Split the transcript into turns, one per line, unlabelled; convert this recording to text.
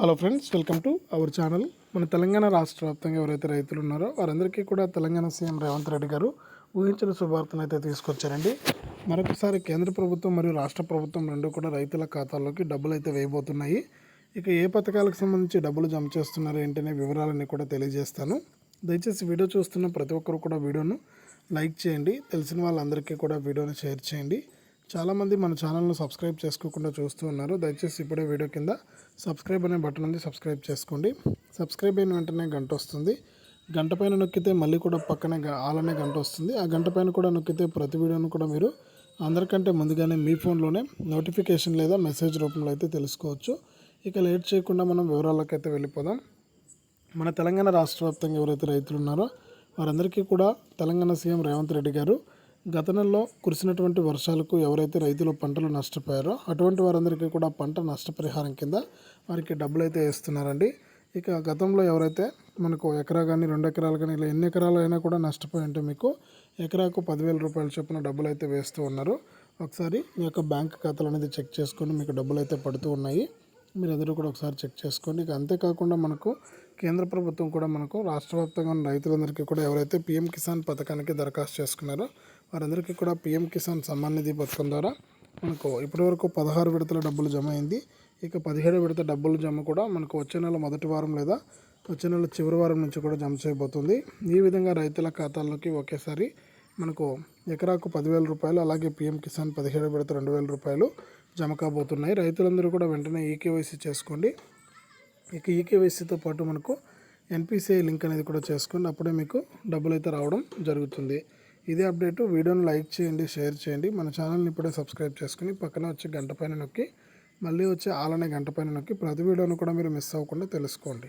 Hello friends welcome to our channel. మన తెలంగాణ రాష్ట్ర వ్యాప్తంగా ఎవరైతే రైతులు ఉన్నారో వారందరికీ కూడా తెలంగాణ సీఎం రేవంత్ రెడ్డి గారు ఊహించిన శుభార్తను అయితే తీసుకొచ్చారండి. మరొకసారి కేంద్ర ప్రభుత్వం మరియు రాష్ట్ర ప్రభుత్వం రెండు కూడా రైతుల ఖాతాల్లోకి డబ్బులు అయితే వేయబోతున్నాయి. ఇక ఏ పథకాలకు సంబంధించి డబ్బులు జమ చేస్తున్నారు ఏంటనే వివరాలన్నీ కూడా తెలియజేస్తాను. దయచేసి వీడియో చూస్తున్న ప్రతి ఒక్కరు కూడా వీడియోను లైక్ చేయండి. తెలిసిన వాళ్ళందరికీ కూడా వీడియోని షేర్ చేయండి. చాలామంది మన ఛానల్ను సబ్స్క్రైబ్ చేసుకోకుండా చూస్తూ ఉన్నారు. దయచేసి ఇప్పుడే వీడియో కింద సబ్స్క్రైబ్ అనే బటన్ ఉంది సబ్స్క్రైబ్ చేసుకోండి. సబ్స్క్రైబ్ అయిన వెంటనే గంట వస్తుంది. గంట పైన నొక్కితే మళ్ళీ కూడా పక్కనే గ- ఆల్ అనే గంట వస్తుంది. ఆ గంట పైన కూడా నొక్కితే ప్రతి వీడియోను కూడా మీరు అందరికంటే ముందుగానే మీ ఫోన్లోనే నోటిఫికేషన్ లేదా మెసేజ్ రూపంలో అయితే తెలుసుకోవచ్చు. ఇక లేట్ చేయకుండా మనం వివరాలకైతే అయితే వెళ్ళిపోదాం. మన తెలంగాణ రాష్ట్ర వ్యాప్తంగా ఎవరైతే రైతులు ఉన్నారో వారందరికీ కూడా తెలంగాణ సీఎం రేవంత్ రెడ్డి గారు గత నెలలో కురిసినటువంటి వర్షాలకు ఎవరైతే రైతులు పంటలు నష్టపోయారో అటువంటి వారందరికీ కూడా పంట నష్టపరిహారం కింద వారికి డబ్బులు అయితే వేస్తున్నారండి. ఇక గతంలో ఎవరైతే మనకు ఎకరా కానీ రెండు ఎకరాలు కానీ ఇలా ఎన్ని ఎకరాలు అయినా కూడా నష్టపోయి ఉంటే మీకు ఎకరాకు పదివేల రూపాయల చొప్పున డబ్బులు అయితే వేస్తూ ఉన్నారు. ఒకసారి మీ యొక్క బ్యాంక్ ఖాతాలు అనేది చెక్ చేసుకొని మీకు డబ్బులు అయితే పడుతూ ఉన్నాయి. మీరు అందరూ కూడా ఒకసారి చెక్ చేసుకోండి. ఇక అంతేకాకుండా మనకు కేంద్ర ప్రభుత్వం కూడా మనకు రాష్ట్ర వ్యాప్తంగా ఉన్న రైతులందరికీ కూడా ఎవరైతే పీఎం కిసాన్ పథకానికి దరఖాస్తు చేసుకున్నారో వారందరికీ కూడా పీఎం కిసాన్ సమ్మాన్ నిధి పథకం ద్వారా మనకు ఇప్పటివరకు పదహారు విడతల డబ్బులు జమ అయింది. ఇక పదిహేడు విడత డబ్బులు జమ కూడా మనకు వచ్చే నెల మొదటి వారం లేదా వచ్చే నెల చివరి వారం నుంచి కూడా జమ చేయబోతుంది. ఈ విధంగా రైతుల ఖాతాల్లోకి ఒకేసారి మనకు ఎకరాకు పదివేల రూపాయలు అలాగే పీఎం కిసాన్ పదిహేడు విడత రెండు వేల రూపాయలు జమ కాబోతున్నాయి. రైతులందరూ కూడా వెంటనే ఈకేవైసీ చేసుకోండి. ఇక ఈకేవైసీతో పాటు మనకు ఎన్పిసిఐ లింక్ అనేది కూడా చేసుకోండి. అప్పుడే మీకు డబ్బులు అయితే రావడం జరుగుతుంది. ఇదే అప్డేట్. వీడియోని లైక్ చేయండి షేర్ చేయండి. మన ఛానల్ని ఇప్పుడే సబ్స్క్రైబ్ చేసుకుని పక్కన వచ్చే గంట పైన నొక్కి మళ్ళీ వచ్చే ఆలనే గంట పైన నొక్కి ప్రతి వీడియోను కూడా మీరు మిస్ అవ్వకుండా తెలుసుకోండి.